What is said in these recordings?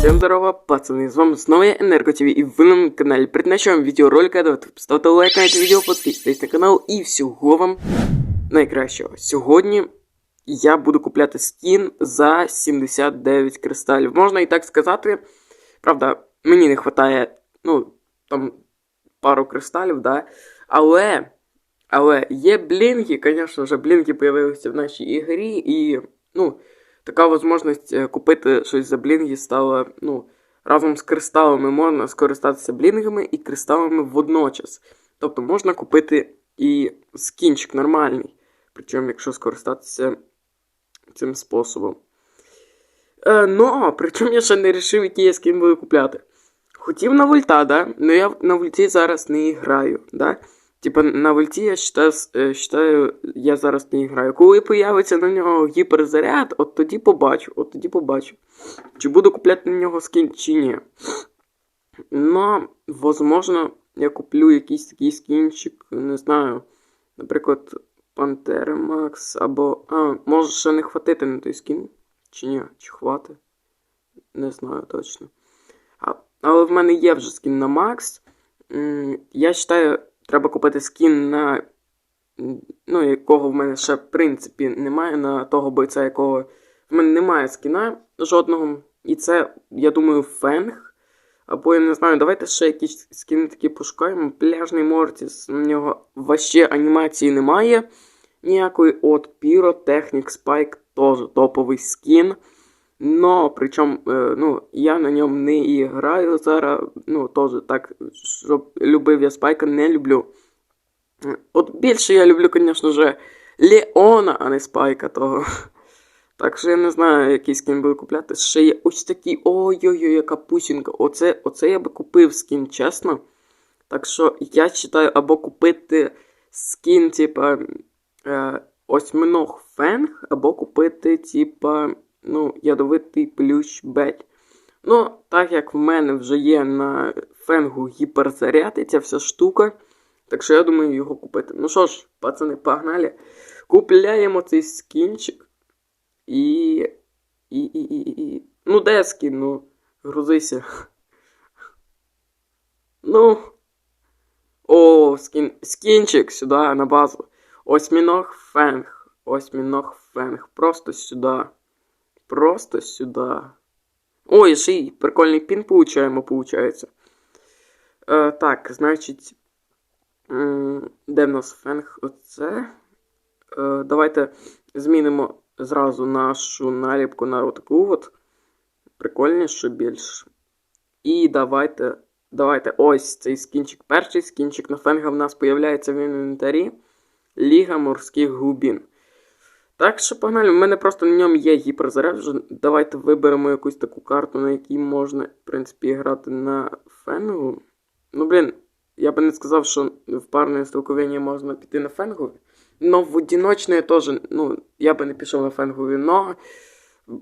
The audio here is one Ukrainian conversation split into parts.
Всем здорово, пацаны, с вами снова я, Энерго ТВ, и вы на моем канале. Перед началом видеоролика, давайте поставте лайк на це відео, підписуйтесь на канал і всього вам найкращого. Сьогодні я буду купляти скін за 79 кристалів. Можна і так сказати. Правда, мені не вистачає, ну, там, пару кристалів, да. Але, але є блінки, звісно ж, блінки з'явилися в нашій ігрі, і, ну, така можливість е, купити щось за блінги стала, ну, разом з кристалами можна скористатися блінгами і кристалами водночас. Тобто можна купити і скінчик нормальний. Причому, якщо скористатися цим способом. Е, ну, причому я ще не вирішив, який я скін буду купляти. Хотів на вольта, да? Но я на вольті зараз не граю, да? Типа на вольті я считаю, е, считаю, я зараз не граю. Коли появиться на нього гіперзаряд, от тоді побачу, от тоді побачу. Чи буду купляти на нього скін, чи ні. Ну, возможно, я куплю якийсь такий скінчик, не знаю. Наприклад, Пантера Макс або. А, може ще не хватити на той скін? Чи ні? Чи хватить? Не знаю точно. А, але в мене є вже скін на Макс. Я вважаю, треба купити скін на. Ну, якого в мене ще, в принципі, немає, на того бойця, якого. В мене немає скіна жодного. І це, я думаю, фенг. Або я не знаю, давайте ще якісь скіни такі пошукаємо. Пляжний Мортіс, у нього вообще анімації немає. Ніякої от Піротехнік Спайк теж топовий скін. Но, причому, е, ну, я на ньому не граю зараз. Ну, теж так, щоб любив я Спайка, не люблю. От більше я люблю, звісно ж, Леона, а не Спайка того. Так що я не знаю, який скін буду купляти. Ще є ось такий. Ой-ой-ой, яка пусінка. Оце, оце я би купив скін, чесно. Так що я вважаю, або купити скін, типа, е, осьминог фенг, або купити, типа, ну, ядовитий плющ беть. Ну, так як в мене вже є на фенгу гіперзаряд ця вся штука. Так що я думаю його купити. Ну що ж, пацани, погнали. Купляємо цей скінчик. І. І. і, і, і. Ну, де скін, ну, грузися. Ну. О, скін. Скінчик сюди на базу. Осьміног фенг. Осьміног фенг. Просто сюди. Просто сюди. Ой, ще й прикольний пін получаємо, получається. Е, так, значить. Де в нас фенг? Оце. Е, давайте змінимо зразу нашу наліпку на отаку от. Прикольніше більш. І давайте. Давайте ось цей скінчик. Перший скінчик на фенга в нас появляється в інвентарі. Ліга морських глибин. Так що погнали, в мене просто на ньому є гіперзаряд. Давайте виберемо якусь таку карту, на якій можна, в принципі, грати на фенгу. Ну, блін, я би не сказав, що в парне столкновення можна піти на фенгові. Но в одиночне теж, ну, я би не пішов на фенгові, но.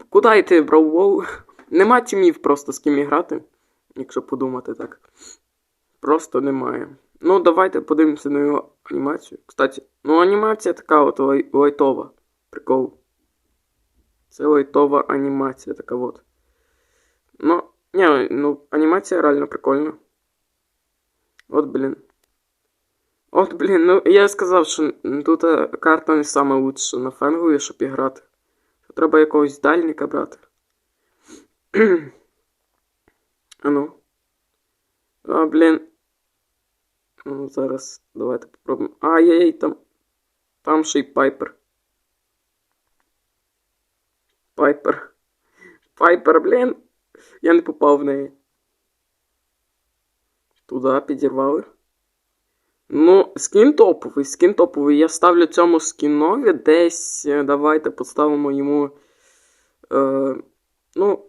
Куди йти, броу? Нема тімів просто з ким грати, якщо подумати так. Просто немає. Ну, давайте подивимося на його анімацію. Кстати, ну анімація така от лай- лайтова. Прикол. Це лайтова анімація така от. Ну, ні, ну, анімація реально прикольна. От, блін. От, блін, ну я сказав, що тут е, карта не саме лучша на фенгові, щоб і грати. Треба якогось дальника брати. а ну. А, блін. Ну, зараз давайте попробуємо. Ай-яй, там. Там ще й пайпер. Пайпер. Пайпер, блін. Я не попав в неї. Туди підірвали. Ну, скін топовий, скін топовий. Я ставлю цьому скінові десь. е, Давайте поставимо йому. Е, ну,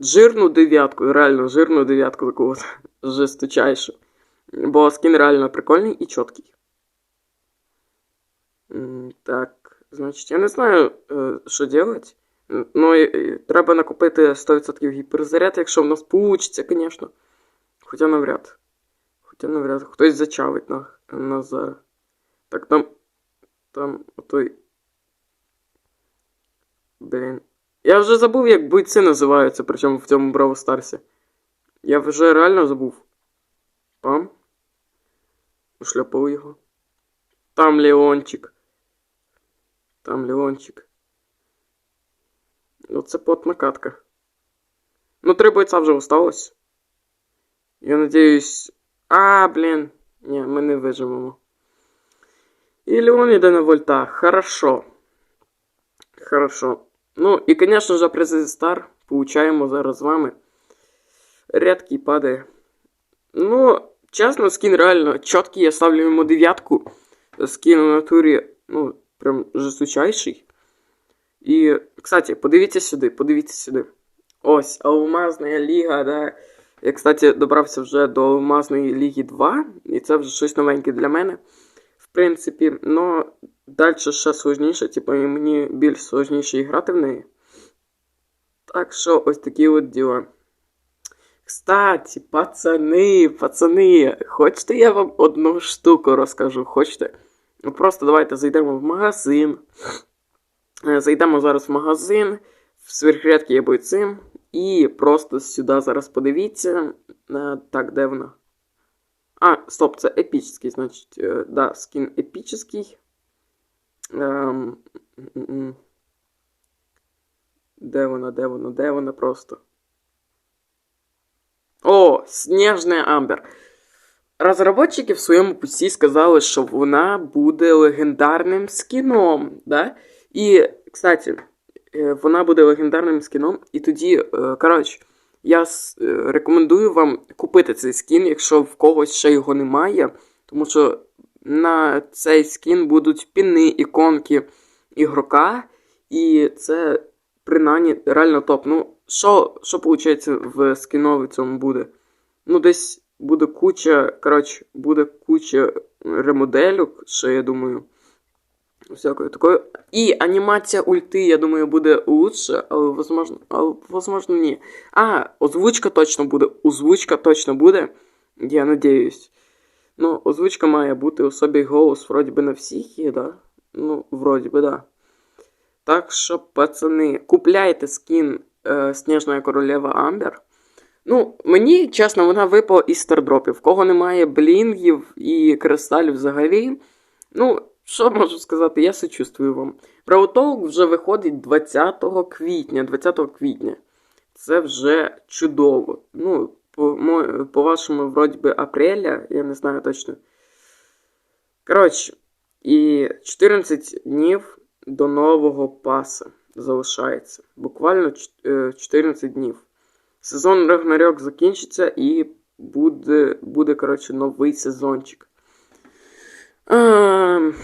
жирну дев'ятку, реально жирну дев'ятку таку от жесточайшу. Бо скін реально прикольний і чіткий. Так, значить, я не знаю, е, що робити. Ну, і, треба накопити 100% гіперзаряд, якщо в нас вийде, звісно. Хоча навряд. Хоча навряд. Хтось зачавить на, нас зараз. Так там. Там отой. Блін. Я вже забув, як бойці називаються, причому в цьому Браво Старсі. Я вже реально забув. Пам. Ушляпав його. Там Леончик. Там Леончик. Оце потна катка. Ну, три бойця вже осталось. Я надіюсь. А, блін. Ні, ми не виживемо. І Леон йде на вольта. Хорошо. Хорошо. Ну, і, звісно ж, призи Стар получаємо зараз з вами. Рядкий падає. Ну, чесно, скін реально чіткий, я ставлю йому дев'ятку. Скін у натурі, ну, прям жесточайший. І, кстати, подивіться сюди, подивіться сюди. Ось, Алмазна ліга, да. Я, кстати, добрався вже до Алмазної ліги 2, і це вже щось новеньке для мене. В принципі, ну, далі ще сложніше, типу, і мені більш сложніше грати в неї. Так що ось такі от діла. Кстати, пацани, пацани, хочете я вам одну штуку розкажу? Хочете? Ну просто давайте зайдемо в магазин. Е, Зайдемо зараз в магазин, в сверхрядки є бойцим. І просто сюди зараз подивіться. Е, Так, де вона? А, стоп, це епічний, значить. е, Да, скін епічний. Ем. Де вона, де вона, де вона просто? О, Снежний Амбер. Розробники в своєму пусті сказали, що вона буде легендарним скіном. Да? І, кстати, е, вона буде легендарним скіном. І тоді, е, коротше, я е, рекомендую вам купити цей скін, якщо в когось ще його немає. Тому що на цей скін будуть піни, іконки ігрока. І це принаймні реально топ. Ну, що, що виходить в скінові цьому буде? Ну, десь буде куча, коротше, буде куча ремоделюк, що я думаю. Всякої такої. І анімація ульти, я думаю, буде лучше, але возможно, але, возможно ні. А, озвучка точно буде. Озвучка точно буде. Я надіюсь. Ну, озвучка має бути особі голос, вроді би на всіх є, да? Ну, вроді би, да. Так що, пацани, купляйте скін е, Сніжна королева Амбер. Ну, мені, чесно, вона випала із стардропів. Кого немає блінгів і кристалів взагалі. Ну, що можу сказати, я сочувствую вам. Правотолк вже виходить 20 квітня. 20 квітня. Це вже чудово. Ну, по, по вашому, вроді би, апреля, я не знаю точно. Коротше, і 14 днів до нового паса залишається. Буквально е, 14 днів. Сезон Рагнарьок закінчиться і буде, буде коротше, новий сезончик. Ем,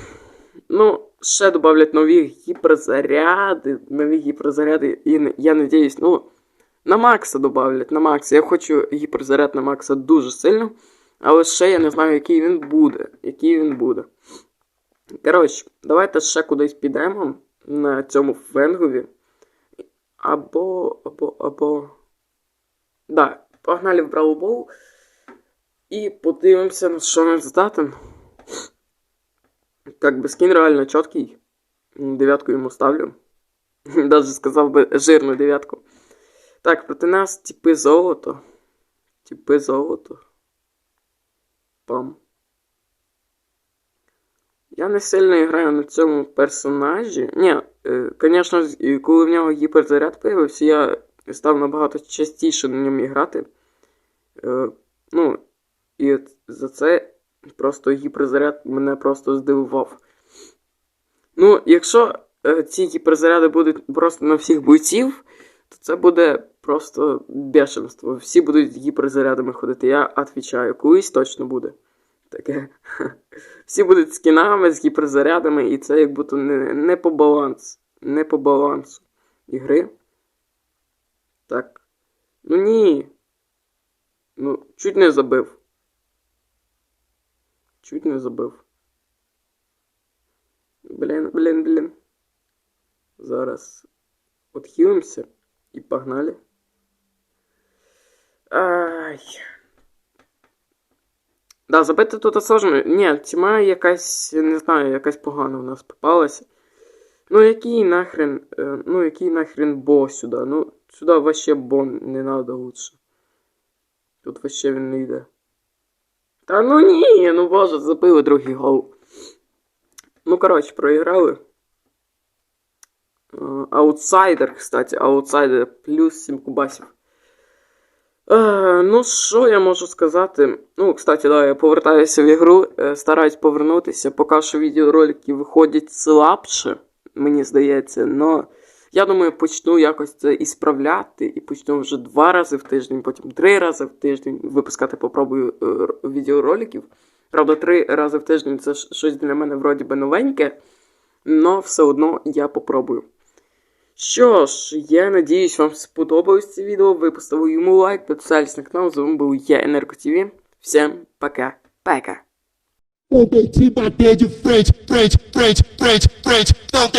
ну, ще додавлять нові гіперзаряди. Нові гіперзаряди. І я надіюсь, ну, на Макса додавлять, на Макса. Я хочу гіперзаряд на Макса дуже сильно. Але ще я не знаю, який він буде. Який він буде. Коротше, давайте ще кудись підемо на цьому фенгові. Або. або. або. Да, погнали в Бравл Бол. І подивимося, на що він здатен. Как бы скин реально чіткий. Дев'ятку йому ставлю. Даже сказав би жирну дев'ятку. Так, проти нас типи золото. Типи золото. Пам. Я не сильно граю на цьому персонажі. Ні, е, звісно, і коли в нього гіперзаряд появився, я став набагато частіше на ньому грати. Е, ну, і за це просто гіперзаряд мене просто здивував. Ну, якщо е, ці гіперзаряди будуть просто на всіх бойців, то це буде просто бешенство. Всі будуть гіперзарядами ходити. Я відповідаю, колись точно буде. Таке. Всі будуть з кінами, з гіперзарядами, і це як будто не, не по балансу. Не по балансу ігри. Так. Ну ні. Ну, чуть не забив. Чуть не забив. Блін, блін, блін. Зараз отхилимося і погнали. Ай. Да, забити тут сложно. Ні, тьма якась, не знаю, якась погана у нас попалася. Ну який нахрен, е, ну який нахрен бо сюди? Ну, сюди вообще бо не надо лучше. Тут вообще він не йде. Та ну ні, ну боже, забили другий гол. Ну, коротше, проіграли. Е, Аутсайдер, кстати, аутсайдер плюс 7 кубасів. Е, ну, що я можу сказати? Ну, кстати, да, я повертаюся в ігру, е, стараюсь повернутися. Поки що відеоролики виходять слабше, мені здається, но я думаю, почну якось це ісправляти і почну вже два рази в тиждень, потім три рази в тиждень випускати попробую е, відеороликів. Правда, три рази в тиждень це щось для мене вроді би новеньке, но все одно я попробую. Що ж, я надіюсь, вам сподобалось це відео. Ви поставили йому лайк, підписались на канал. З вами був я, Енерго ТВ. Всім пока. Пока. Não deixe bater de frente, frente, frente, frente, frente. Não